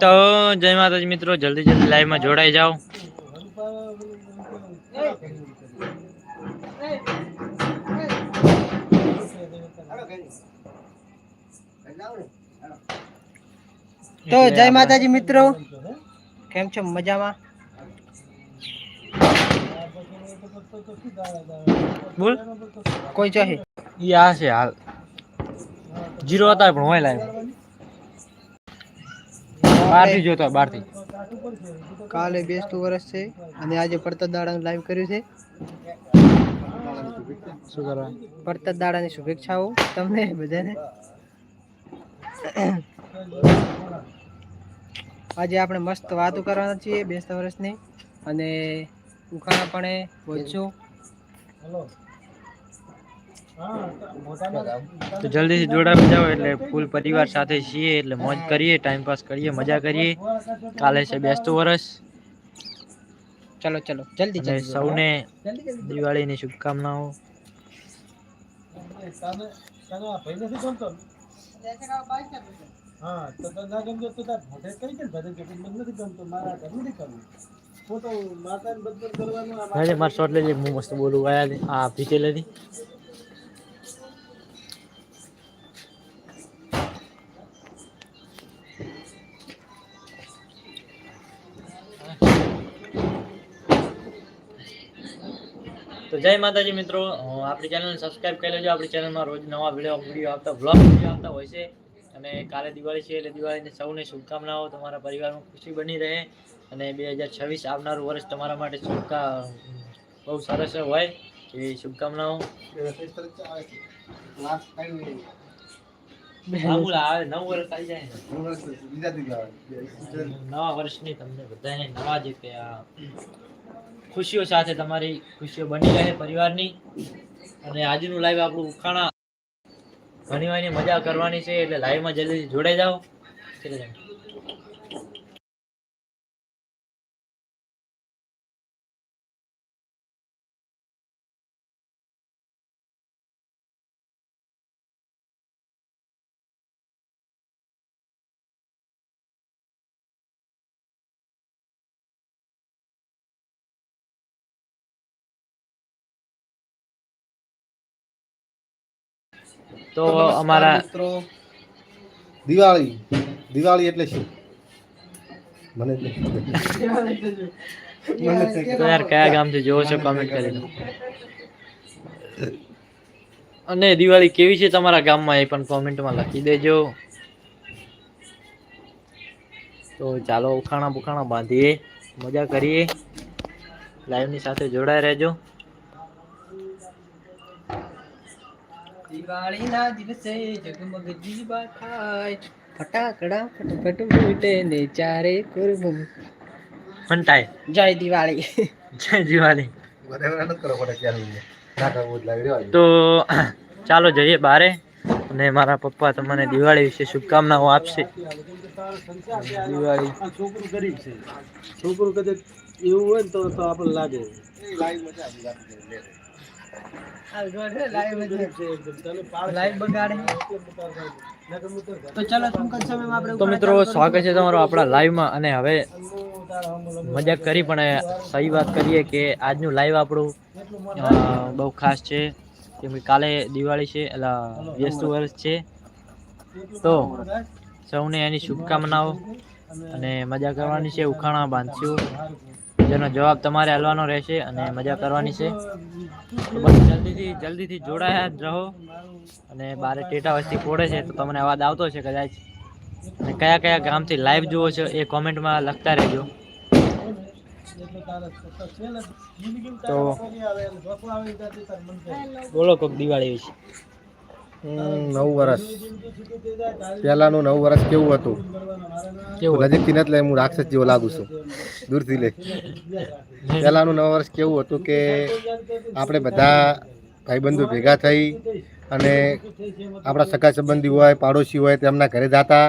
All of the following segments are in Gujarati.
તો જય માતાજી મિત્રો જલ્દી જલ્દી લાઈવમાં જોડાઈ જાઓ. તો જય માતાજી મિત્રો. કેમ છો? મજામાં? બોલ. કોઈ ચાહે? ઈ આ છે હાલ. જીરો હતા પણ હોય લાઈવ બહારથી જોતો બહારથી. કાલે બેસતું વર્ષ છે અને આજે પડતર દાડા લાઈવ કર્યું છે. શું કરવા? પડતર દાડાની શુભેચ્છાઓ તમને બધાને. આજે આપણે મસ્ત વાતો કરવાના છીએ બેસતા વર્ષની. અને ઉખાણાપણે પણ બોલશું તો જલ્દીથી જોડાવી જાઓ એટલે ફૂલ પરિવાર સાથે છીએ એટલે મોજ કરીએ ટાઈમ પાસ કરીએ મજા કરીએ. કાલે છે બેસતું વર્ષ ચલો ચલો. જલ્દી જલ્દી. સૌને દિવાળીની શુભકામનાઓ. અરે મારે લઈ લેજે હું મસ્ત બોલું આયા આ પીછે લેતી જય માતાજી મિત્રો. આપણી ચેનલને સબસ્ક્રાઈબ કરી લેજો. આપણી ચેનલમાં રોજ નવા વીડિયો વીડિયો આવતા વ્લોગ વીડિયો આવતા હોય છે. અને કાલે દિવાળી છે એટલે દિવાળીની સૌને શુભકામનાઓ. તમારા પરિવારમાં ખુશી બની રહે અને બે હજાર છવ્વીસ આવનારું વર્ષ તમારા માટે શુભકા બહુ સરસ હોય એ શુભકામનાઓ. નવ વર્ષની તમને બધાને નવા જે ખુશીઓ સાથે તમારી ખુશીઓ બની રહે પરિવારની. અને આજનું લાઈવ આપણું ઉખાણા. ઘણી મજા કરવાની છે, એટલે લાઈવમાં જલ્દી જોડાઈ જાઓ. તો અમારા મિત્રો. દિવાળી. દિવાળી એટલે શું? મને યાર કયા ગામથી જોવો છો? કોમેન્ટ કરી દો. અને દિવાળી કેવી છે તમારા ગામમાં? એ પણ કોમેન્ટમાં લખી દેજો. તો ચાલો ઉખાણા બુખાણા બાંધીએ. મજા કરીએ. લાઈવની સાથે જોડાઈ રહેજો. દિવાળીના દિવસે જગમગ દીવા થાય. ફટાકડા ફટફટ ફૂટે ને ચારે કુરબુમ ફંટાય. જય દિવાળી. જય દિવાળી. તો ચાલો જઈએ બારે અને મારા પપ્પા તમને દિવાળી વિશે શુભકામનાઓ આપશે. દિવાળી. છોકરું ગરીબ છે. છોકરું કદાચ એવું હોય ને તો આપણને આપણે લાગે તો મિત્રો સ્વાગત છે તમારું આપણા લાઈવમાં. અને હવે મજાક કરી પણ સહી વાત કરીએ કે આજનું લાઈવ આપણું બહુ ખાસ છે. કેમ કે કાલે દિવાળી છે એટલે બેસતું વર્ષ છે. તો સૌને એની શુભકામનાઓ અને મજા કરવાની છે ઉખાણા બાંધશું. જેનો જવાબ તમારે હાલવાનો રહેશે અને મજા કરવાની છે. જલ્દીથી જલ્દીથી જોડાયા જ રહો. અને બારે ટેટા વસ્તી ફોડે છે, તો તમને અવાજ આવતો છે કદાચ. અને કયા કયા ગામથી લાઈવ જુઓ છો એ કોમેન્ટમાં લખતા રહેજો. તો બોલો કોક દિવાળી વિશે. નવ વર્ષ પહેલાનું નવ વર્ષ કેવું હતું? કેવું નજીકથી નથી લે હું રાક્ષસ જેવો લાગુ છું. દૂરથી લે પહેલાનું નવ વર્ષ કેવું હતું કે આપણે બધા ભાઈબંધો ભેગા થઈ અને આપણા સગા સંબંધી હોય પાડોશી હોય તેમના ઘરે જતા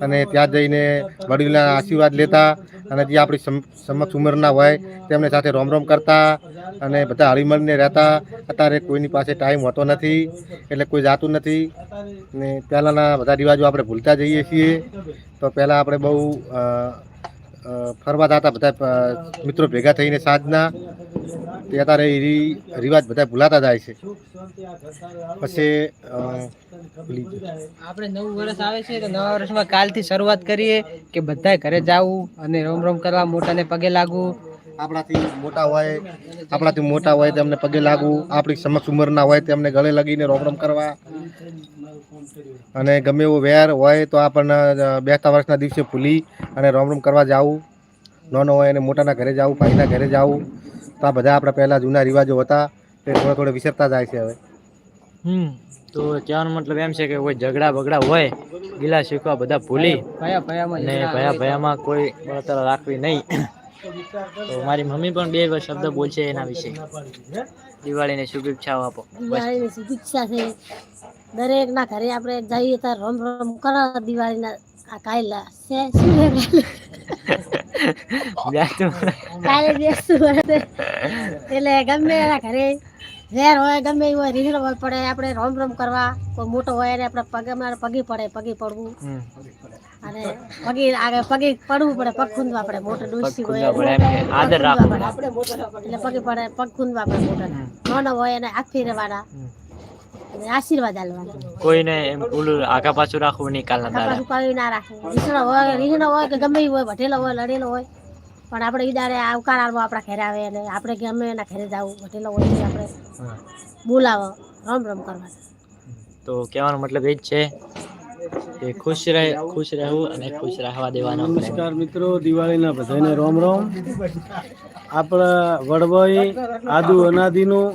અને ત્યાં જઈને વડીલના આશીર્વાદ લેતા અને જે આપણી સમ- સમક્ષ ઉંમરના હોય તેમને સાથે રોમ રોમ કરતા અને બધા હળીમળીને રહેતા. અત્યારે કોઈની પાસે ટાઈમ હોતો નથી, એટલે કોઈ જાતું નથી. ને પહેલાંના બધા રિવાજો આપણે ભૂલતા જઈએ છીએ. તો પહેલાં આપણે બહુ ફરવા જતા બધા મિત્રો ભેગા થઈને સાંજના, તે અત્યારે રિવાજ બધા ભૂલાતા જાય છે પછી. આપણે નવું વર્ષ આવે છે નવા વર્ષમાં કાલથી શરૂઆત કરીએ કે બધાય ઘરે જાવું અને રોમ રોમ કરવા, મોટાને પગે લાગવું આપણાથી મોટા હોય આપણાથી મોટા હોય તેમને પગે લાગવું આપણી સમક્ષ ઉંમરના હોય તેમને ગળે લગીને રોમ રોમ કરવા. અને ગમે એવો વેર હોય તો આપણને બેતા બેસતા વર્ષના દિવસે ભૂલી અને રોમ રોમ કરવા જવું. નાનો હોય અને મોટાના ઘરે જવું ભાઈના ઘરે જવું. તો આ બધા આપણા પહેલાં જૂના રિવાજો હતા. તે થોડા થોડા વિસરતા જાય છે હવે. હમ. તો કહેવાનો મતલબ એમ છે કે કોઈ ઝઘડા બગડા હોય ગીલા શીખવા બધા ભૂલી. ભયા ભયામાં કોઈ બળતરા રાખવી નહીં. તો મારી મમ્મી પણ બે શબ્દ બોલશે એના વિશે. દિવાળીની શુભેચ્છાઓ આપો. દિવાળીની શુભેચ્છા છે. દરેકના ઘરે આપણે જઈએ તો રમ રમ કરો. દિવાળીના આ કાયલા છે. શું કાલે? બેસતું. એટલે ગમે એના ઘરે ઝેર હોય ગમે એવું હોય રીંગણ હોય પડે આપણે રોમ રોમ કરવા. કોઈ મોટો હોય એને આપણે પગે મારે પગી પડે પગી પડવું. પગી આગળ પગી પડવું પડે પગ ખૂંદવા પડે મોટો ડોસી હોય ખૂંદવા પડે એમ કે આદર રાખવો. એટલે પગે પડે પગ ખૂંદવા પડે મોટાના નાનો હોય એને આખી રહેવાના આશીર્વાદ આલવાના. કોઈને એમ ઓલું આગા પાછું રાખવું નહીં કાલના કપાસ દાડા. ઉપાડી ના રાખે. રીસણો હોય હોય કે ગમે હોય વઢેલો હોય લડેલો હોય. પણ આપણે ઈદારે આવકાર આલવો આપણા ઘરે આવે અને આપણે ગમે એના ઘરે જવું વઢેલો હોય આપણે બોલાવો. રમ રમ કરવા તો કહેવાનો મતલબ એ જ છે કે ખુશ રહે, ખુશ રહેવું અને ખુશ રહેવા દેવાનો નમસ્કાર મિત્રો, દિવાળીના બધાને રોમ રોમ. આપણા વડવાઈ આદુ અનાદીનું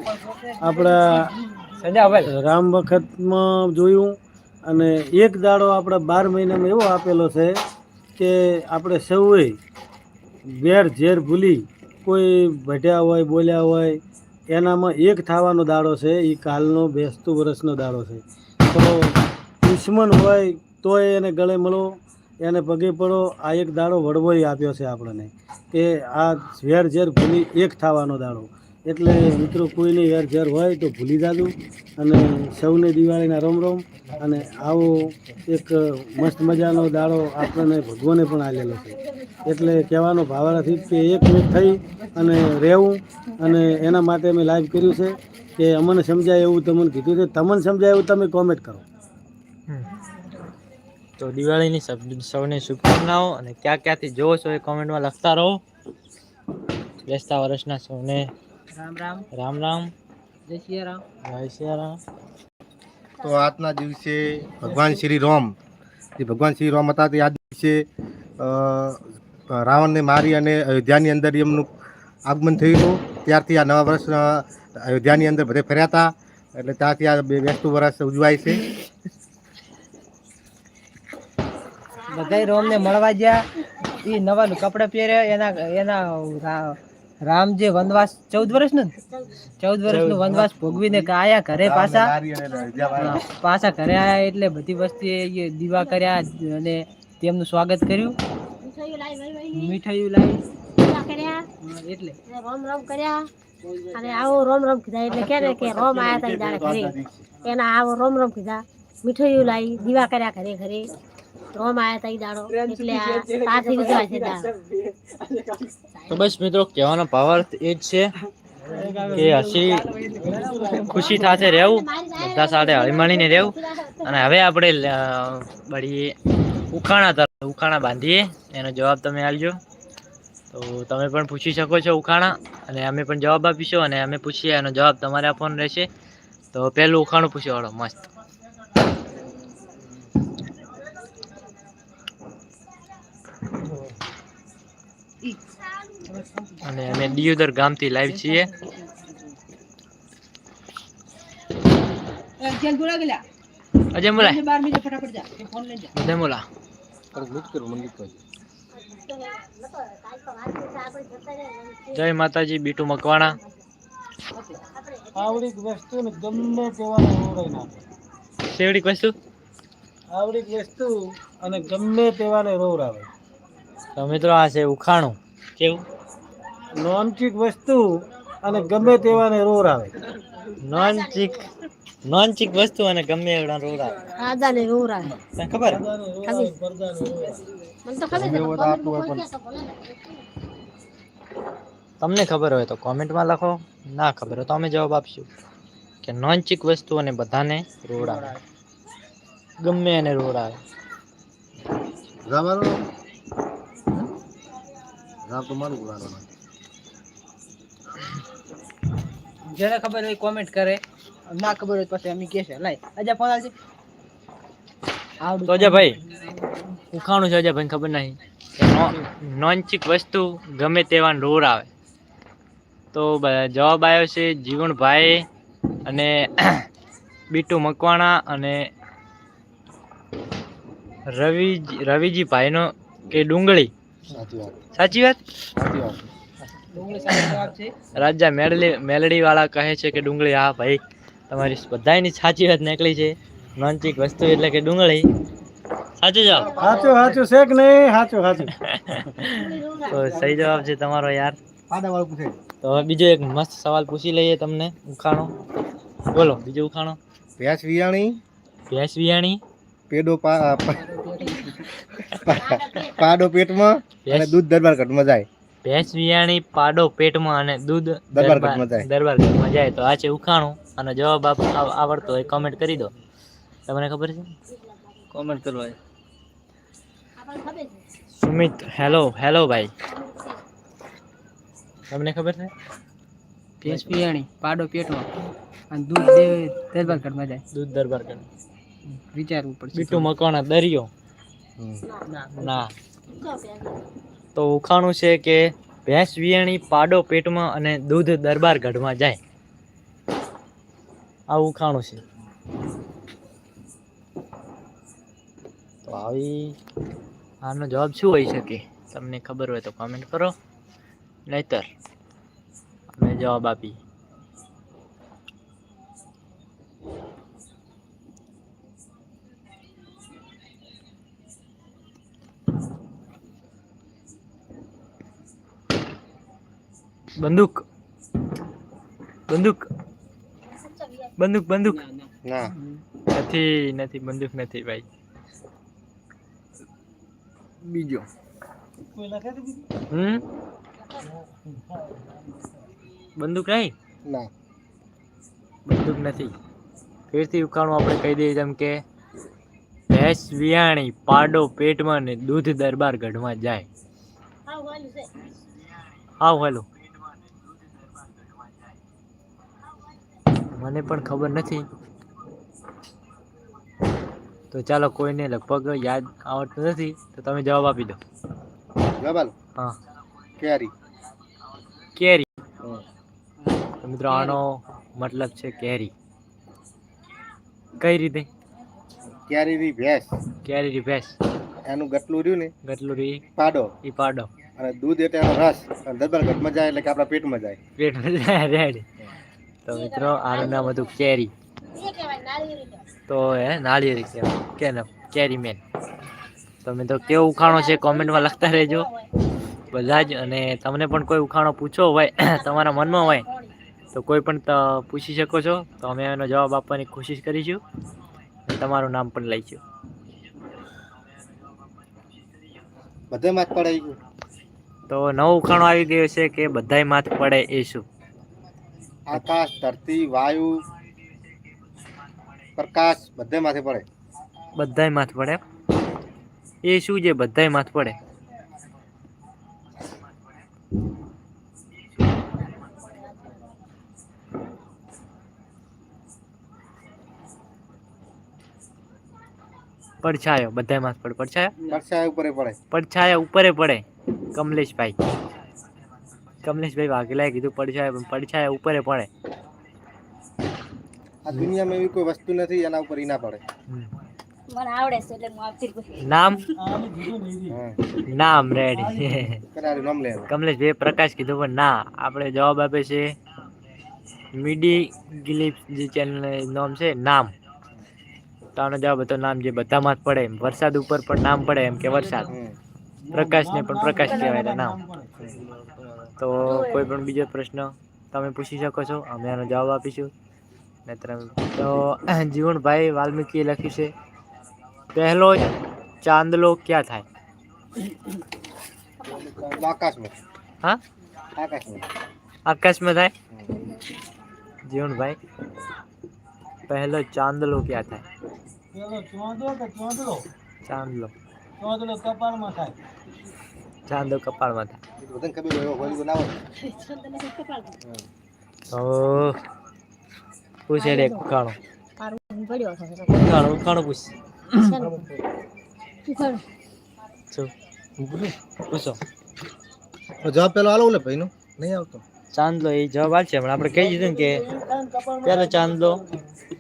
આપણા રામ વખતમાં જોયું અને એક દાડો આપણા બાર મહિનામાં એવો આપેલો છે કે આપણે સૌએ વેર ઝેર ભૂલી કોઈ ભટ્યા હોય, બોલ્યા હોય, એનામાં એક થવાનો દાડો છે એ કાલનો, બેસતું વર્ષનો દાડો છે. તો દુશ્મન હોય તોય એને ગળે મળો, એને પગે પડો. આ એક દાડો વડવોય આપ્યો છે આપણને કે આ વેર ઝેર ભૂલી એક થવાનો દાડો. એટલે મિત્રો, કોઈને વેર ઝેર હોય તો ભૂલી જાજુ અને સૌને દિવાળીના રોમ રોમ અને આવો એક મસ્ત મજાનો દાડો આપણને ભગવાને પણ આલેલો છે. એટલે કહેવાનો ભાવાથી કે એક મિનિટ થઈ અને રહેવું અને એના માટે મેં લાઈવ કર્યું છે કે અમને સમજાય એવું તમને કીધું છે. તમને સમજાય એવું તમે કોમેન્ટ કરો. તો દિવાળીની સૌને શુભકામનાઓ અને ક્યાં ક્યાંથી જોવો છો એ કોમેન્ટમાં લખતા રહો. બેસતા વર્ષના સૌને રામ રામ. રામ રામ. જય શ્રી રામ જય શ્રી તો આજના દિવસે ભગવાન શ્રી રામ જે ભગવાન શ્રી રામ હતા તે આ દિવસે રાવણને મારી અને અયોધ્યાની અંદર એમનું આગમન થયું હતું ત્યારથી આ નવા વર્ષ અયોધ્યાની અંદર બધે ફર્યા હતા. એટલે ત્યાંથી આ બે બેસતું વર્ષ ઉજવાય છે. રોમ ને મળવા ગયા. એ નવા કપડા પહેર્યા. એના એના રામ જે વનવાસ ચૌદ વર્ષ ને? ચૌદ વર્ષનું વનવાસ ભોગવીને આયા ઘરે પાછા? પાછા ઘરે આયા એટલે બધી વસ્તી દીવા કર્યા અને તેમનું સ્વાગત કર્યું. મીઠાઈઓ લાવી. એટલે. રોમ રોમ કર્યા. અને આવો રોમ રોમ કીધા. એટલે કે ને કે રોમ આયા તા ઘરે. એના આવો રોમ રોમ કીધા. મીઠાઈઓ લાવી દીવા કર્યા ઘરે ઘરે. તા બસ મિત્રો કહેવાનો પાવર એ જ છે કે હસી ખુશી સાથે રહેવું બધા સાથે હળીમળીને રહેવું. અને હવે આપણે અ, બળીએ ઉખાણા તરફ ઉખાણા બાંધીએ. એનો જવાબ તમે આપજો. તો તમે પણ પૂછી શકો છો ઉખાણા અને અમે પણ જવાબ આપીશું અને અમે પૂછીએ એનો જવાબ તમારે આપવાનો રહેશે. તો પહેલું ઉખાણું પૂછ્યો મસ્ત. અને અમે દિયોદર ગામથી લાઈવ છીએ. અજય જય માતાજી બીટુ મકવાણા. આવડીક વસ્તુ ને ગમે તેવાને નાખે. શેવડીક વસ્તુ? આવડીક વસ્તુ અને ગમે તેવાને રોવરાવે તો મિત્રો આ છે ઉખાણું. કેવું? નોનચીક વસ્તુ અને ગમે તેવાને રોવરાવે આવે. નોનચીક નોનચીક વસ્તુ અને ગમે એવડા રોડા આદા ને આવે. તને ખબર. તમને ખબર હોય તો કોમેન્ટમાં લખો ના ખબર હોય તો અમે જવાબ આપશું. કે નોનચીક વસ્તુ અને બધાને રોડ આવે. ગમે એને રોડ આવે. રામ જેને ખબર હોય કોમેન્ટ કરે. ના ખબર હોય પછી અમે કહેશે લાય અજા ફોન આવશે. તો અજા ભાઈ ઉખાણું છે અજા ભાઈ ખબર નહીં. નોનચિક નોન ચીક વસ્તુ ગમે તેવા આવે. તો જવાબ આવ્યો છે જીવણભાઈ અને બીટુ મકવાણા અને રવિ રવિજીભાઈનો કે ડુંગળી. સાચી વાત? સાચી વાત. રાજા મેળલી મેલડી વાળા કહે છે કે ડુંગળી હા ભાઈ તમારી બધાની સાચી વાત નીકળી છે. નોનચીક વસ્તુ એટલે કે ડુંગળી. સાચું જવાબ? સાચું સાચું છે કે નહીં સાચું સાચું. તો સહી જવાબ છે તમારો યાર. પૂછે. તો હવે બીજો એક મસ્ત સવાલ પૂછી લઈએ તમને ઉખાણો. બોલો બીજો ઉખાણો. ભેંસ વિયાણી. ભેંસ વિયાણી. પેડો પાડો પેટમાં અને દૂધ દરબાર ઘટમાં જાય. ભેંસ વિયાણી પાડો પેટમાં અને દૂધ દરબાર ઘાટમાં જાય. દરબાર ઘાટમાં જાય. તો આ છે ઉખાણું. અને જવાબ આપ આવડતો હોય કોમેન્ટ કરી દો. તમને ખબર છે? કોમેન્ટ કરવા આપણને ખબર છે સુમિત હેલો હેલો ભાઈ. તમને ખબર છે? ભેંસ વિયાણી પાડો પેટમાં અને દૂધ દે દરબાર ઘરમાં જાય. દૂધ દરબાર ઘાટ વિચારવું પડશે. બીટુ મકવાણા દરિયો. ના. તો ઉખાણું છે કે ભેંસ, વિયાણી, પાડો પેટમાં અને દૂધ દરબાર ગઢમાં જાય. આ ઉખાણું છે. તો આવી આનો જવાબ શું હોઈ શકે? તમને ખબર હોય તો કોમેન્ટ કરો. નહીતર અમે જવાબ આપી બંદૂક. બંદૂક. બંદૂક બંદૂક. ના. નથી નથી બંદૂક નથી ભાઈ. બીજો. હમ? બંદૂક નહીં? ના. બંદૂક નથી. ફેરથી ઉખાણું આપણે કહી દઈએ જેમ કે ભેંસ વિયાણી પાડો પેટમાં ને દૂધ દરબાર ગઢમાં જાય. આવું આવ હેલો. મને પણ ખબર નથી. તો ચાલો કોઈને લગભગ યાદ આવડતું નથી તો તમે જવાબ આપી દો. જવાબ હા. કેરી. કેરી. મિત્રો આનો મતલબ છે કેરી. કઈ રીતે? કેરી ની ભેંસ. કેરી ની ભેંસ. એનું ગટલું રહ્યું ને ગટલું રી પાડો. ઈ પાડો. અને દૂધ એટલે રસ. અને દરબાર ઘટમાં જાય એટલે કે આપણા પેટમાં જાય. પેટમાં રેડ. તો મિત્રો આનું નામ હતું કેરી. તો એ નાળિયેરી કહેવાય. કે કેરી મેન તો મિત્રો કેવો ઉખાણો છે કોમેન્ટમાં લખતા રહેજો. બધા જ અને તમને પણ કોઈ ઉખાણો પૂછો હોય તમારા મનમાં હોય તો કોઈ પણ ત- પૂછી શકો છો. તો અમે એનો જવાબ આપવાની કોશિશ કરીશું. તમારું નામ પણ લઈશું. બધે માં પડાઈ ગયું. તો નવો ઉખાણો આવી ગયો છે કે બધાય માથ પડે એ શું? આકાશ ધરતી વાયુ પ્રકાશ બધે માથે પડે. બધાય માથ પડે એ શું છે બધાય માથ પડે? પડછાયો બધાય માથ પડે. પડછાયો? પરછાયા ઉપર પડે. પડછાયા ઉપરે પડે કમલેશભાઈ. કમલેશભાઈ વાઘેલાએ કીધું પડછાયા પડછાયા ઉપરે પડે. આ દુનિયામાં એવી કોઈ વસ્તુ નથી એના ઉપર ઈ ના પડે મને આવડે છે એટલે હું આવતી જ નામ? નામ રેડી. કરારી નામ લે. કમલેશભાઈ પ્રકાશ કીધું પણ ના આપણે જવાબ આપે છે મીડી ગિલિપ જે ચેનલ નામ છે નામ. તો આનો જવાબ હતો નામ જે બધામાં જ પડે એમ. વરસાદ ઉપર પણ નામ પડે એમ કે વરસાદ. પ્રકાશને પણ પ્રકાશ કહેવાય નામ. તો કોઈ પણ બીજો પ્રશ્ન તમે પૂછી શકો છો અમે આનો જવાબ આપીશું. નહીતર અમે- તો જીવણભાઈ વાલ્મીકીએ લખ્યું છે પહેલો ચાંદલો ક્યાં થાય? આકાશમાં. હા? આકાશમાં. આકાશમાં થાય? જીવણભાઈ પહેલો ચાંદલો ક્યાં થાય? ચાંદલો ચોંદો ચાંદલો કપાળમાં થાય. ચાંદો કપાળમાં થાય. પૂછે રે છે ઉખાણો ઉખાણો પૂછ. પૂછો. જવાબ પેલો આલો લે ભાઈનો. નહીં આવતો. ચાંદલો એ જવાબ આવશે પણ આપણે કહી દીધું ને કે ત્યારે ચાંદલો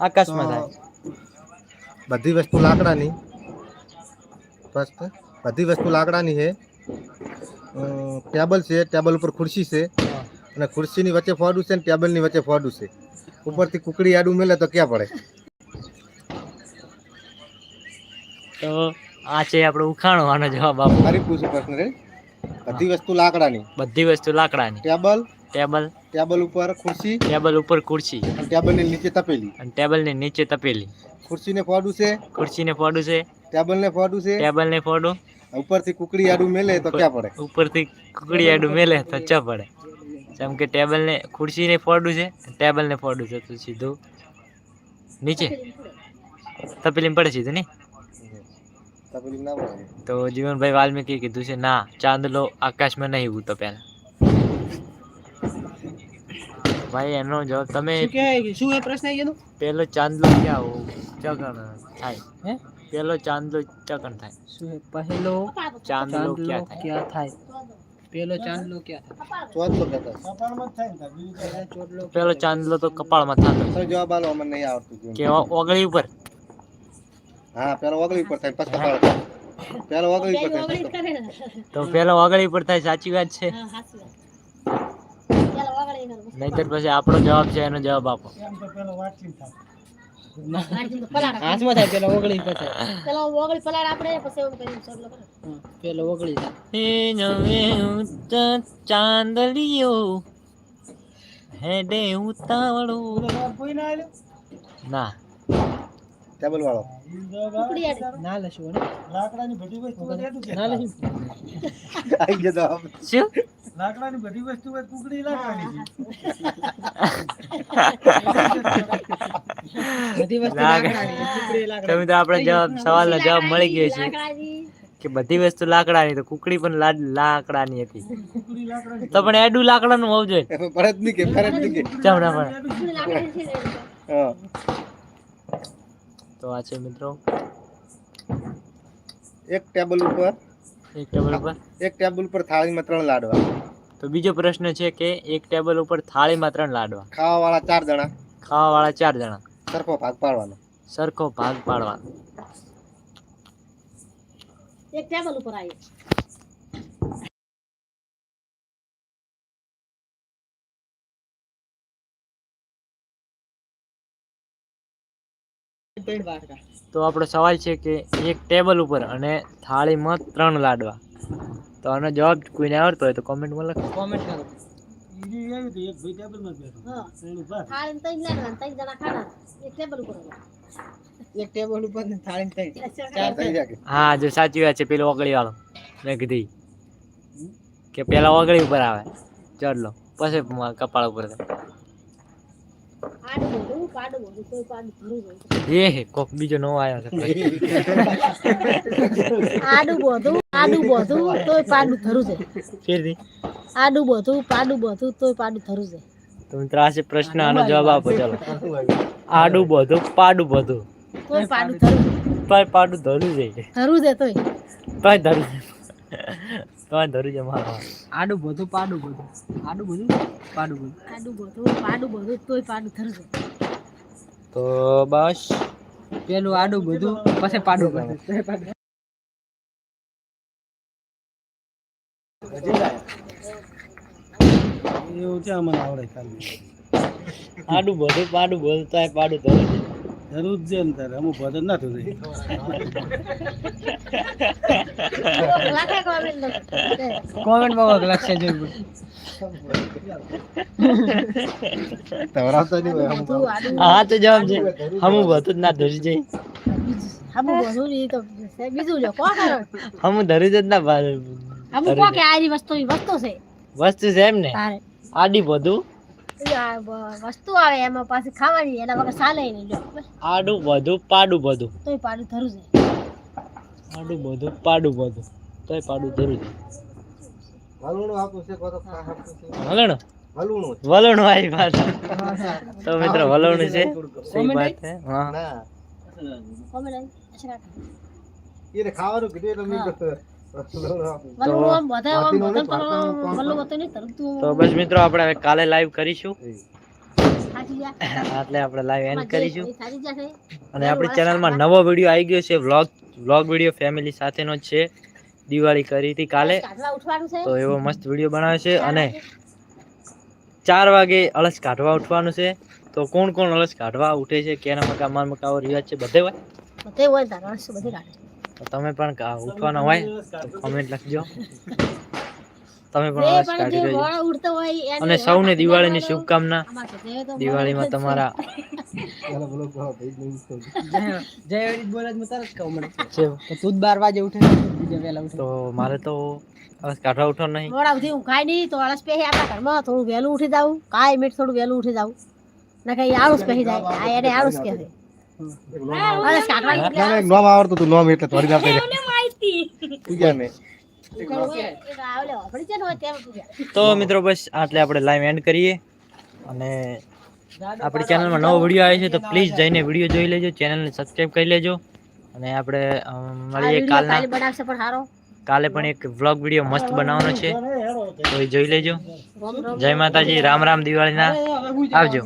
આકાશમાં થાય. બધી વસ્તુ લાકડાની. બધી વસ્તુ લાકડાની છે. ટેબલ છે ટેબલ ઉપર ખુરશી છે. અને ખુરશીની વચ્ચે ફોડું છે ને ટેબલની વચ્ચે ફોડું છે. ઉપરથી કુકડી આડું મેલે તો ક્યાં પડે? તો આ છે આપણો ઉખાણો આનો જવાબ આપો. મારી પૂછું પ્રશ્ન રે. બધી વસ્તુ લાકડાની. બધી વસ્તુ લાકડાની. ટેબલ. ટેબલ. ટેબલ ઉપર ખુરશી. ટેબલ ઉપર ખુરશી. અને ટેબલની નીચે તપેલી. અને ટેબલની નીચે તપેલી. ખુરશીને ફોડું છે. ખુરશીને ફોડું છે. ટેબલને ફોડું છે. ટેબલને ફોડું. ઉપરથી કુકડી આડું મેલે તો ક્યાં પડે? ઉપરથી કુકડી આડું મેલે તો ચ પડે. જેમ કે ટેબલને ખુરશીને ફોડું છે ટેબલને ફોડું છે તો સીધું નીચે. તપેલી પડે સીધું નહીં? ના તો જીવનભાઈ વાલ્મીકી કીધું છે ના ચાંદલો આકાશમાં નહીં ઉગતો પહેલા. ભાઈ એનો જવાબ તમે શું કહેવાય શું એ પ્રશ્ન પેલો ચાંદલો ક્યાં થાય. હે? પેલો ચાંદલો ચકણ થાય? શું પહેલો ચાંદલો ક્યાં થાય ક્યાં થાય? પેલો ચાંદલો ક્યાં થાય? કપાળમાં ને પહેલા ચાંદલો તો કપાળમાં થતો જવાબ આલો અમને નહીં આવડતું કેવા ઓગળી ઉપર? હા પહેલો ઓગળી ઉપર થાય પછી કપાળ થાય. પેલો ઓગળી ઉપર થાય. તો પહેલો ઓગળી ઉપર થાય સાચી વાત છે. નહીતર પછી આપણો જવાબ છે એનો જવાબ આપો. એમ તો પેલો વાતચીત થાય હાથમાં થાય પેલા ઓગળી પર થાય ઓગળી પલાળ આપણે પછી એવું કરીને ચોટલો કરે. પેલો ઓગળી થાય ચાંદલિયો હેડે ઉતાવળો. ના. ટેબલ વાળો. ના લેશું લાકડાની બધી ભાઈ ના. લેશું આવી ગયો શું? લાકડાની બધી વસ્તુ કુકડી લાકડાની છે. બધી વસ્તુ લાકડાની તો આપણે જવાબ સવાલનો જવાબ મળી ગયો છે. કે બધી વસ્તુ લાકડાની તો કુકડી પણ લાકડાની હતી. તો પણ એડું લાકડાનું હોવું જોઈએ. ફરજ નહીં કે ફરજ નહીં કે. ને. હા. તો આ છે મિત્રો. એક ટેબલ ઉપર એક ટેબલ ઉપર? એક ટેબલ ઉપર થાળીમાં ત્રણ લાડવા. તો બીજો પ્રશ્ન છે કે એક ટેબલ ઉપર થાળીમાં ત્રણ લાડવા? ખાવા વાળા ચાર જણા. ખાવા વાળા ચાર જણા. સરખો ભાગ પાડવાનો. સરખો ભાગ પાડવાનો. એક ટેબલ ઉપર આવી ત્રણ વાટકા. તો આપણો સવાલ છે કે એક ટેબલ ઉપર અને થાળીમાં ત્રણ લાડવા. તો આનો જવાબ કોઈને આવડતો હોય તો કોમેન્ટમાં લખો. કોમેન્ટ કરો. હા. એની પાસે. થાળીમાં ત્રણ લાડવા, ત્રણ જણા ખાના. એક ટેબલ ઉપર હતા. એક ટેબલ ઉપર ને થાળી ત્રણ. ચાર થઈ જાય કે? હા જો સાચી વાત છે પેલો ઓગળી વાળો. મેં કીધી. કે પેલા ઓગળી ઉપર આવે. ચડલો પછી કપાળ ઉપર કોક બીજો નવો આવ્યો છે આડું બોધું આડું બોધું તોય પાડું ધરું છે. ફેરથી આડું બોધું પાડું બોધું તોય પાડું ધરું છે. તો મિત્રો આ છે પ્રશ્ન આનો જવાબ આપો ચાલો આડું બધું પાડું બધું તોય પાડું ધરું તોય પાડું ધરું છે. ધરું છે તોય તોય ધરું છે. તોય ધરું છે મારો. આડું બધું પાડું બધું. આડું બધું પાડું બધું. આડું બધું પાડું બધું તોય પાડું ધરું તો બસ. પેલું આડું બધું પછી પાડું બધું. એવું છે મને આવડે ખાલી. આડું બધું પાડું બોલતા હોય પાડું ધરું છે. જરૂર છે ને તારે અમુક ભજન નહીં અમુક. હા તો જવાબ છે. હમું બધું જ ના ધરી જાય. હમું ધરી જ ના કે વસ્તુ વસ્તુ છે? વસ્તુ છે એમ ને? આડી બધું. વસ્તુ આવે એમાં પાછી ખાવાની એના વગર ચાલે નહીં જો આડું બધું પાડું બધું. તોય પાડું ધરું છે. આડું બધું પાડું બધું. તોય પાડું ધરું છે. હલૂણું આપું છે કહો તો ખા આપું વલણ છે. આવી વાત તો મિત્રો વલણ છે? સહી વાત છે? હા. ના. અચ્છા ખાવાનું કીધું એટલે મેં તો બસ મિત્રો આપણે હવે કાલે લાઈવ કરીશું. એટલે આપણે લાઈવ એન્ડ કરીશું. અને આપણી ચેનલમાં નવો વીડિયો આવી ગયો છે વ્લોગ વ્લોગ વીડિયો ફેમિલી સાથેનો જ છે. દિવાળી કરી હતી કાલે. તો એવો મસ્ત વીડિયો બનાવે છે અને ચાર વાગે અળસ કાઢવા ઉઠવાનું છે. તો કોણ કોણ અળસ કાઢવા ઉઠે છે કેના મકા માર મકાવો રિવાજ છે બધે હોય? બધે હોય કાઢે તો તમે પણ ઉઠવાના હોય તો કોમેન્ટ લખજો. તમે પણ જે અળસ પણ કાઢી જે લેજો મોડા ઉઠતો હોય અને સૌને દિવાળીની શુભકામના. દિવાળીમાં તમારા તો. હું બાર વાગે ઉઠે ઉઠે. તો મારે તો અળસ કાઢવા ઉઠવાનું નહીં. મોડા સુધી ઊંઘાય નહીં તો આળસ પહેરી આપણા ઘરમાં થોડું વહેલું ઉઠી જાવું કાંઈ મિનિટ થોડું વહેલું ઉઠી જાવું ના કઈ આળસ પહેરી જાય. એને આળસ કહે એક નોમ આવડતું નોમ એટલે થોડી. તું મિત્રો બસ આટલે આપણે લાઈવ એન્ડ કરીએ અને આપણી ચેનલમાં નવો વીડિયો આવે છે તો પ્લીઝ જઈને વીડિયો જોઈ લેજો ચેનલને સબસ્ક્રાઈબ કરી લેજો. અને આપણે મળીએ કાલના. કાલે પણ સારો કાલે પણ એક વ્લોગ વીડિયો મસ્ત બનાવવાનો છે. તો એ જોઈ લેજો. જય માતાજી રામ રામ દિવાળીના. આવજો.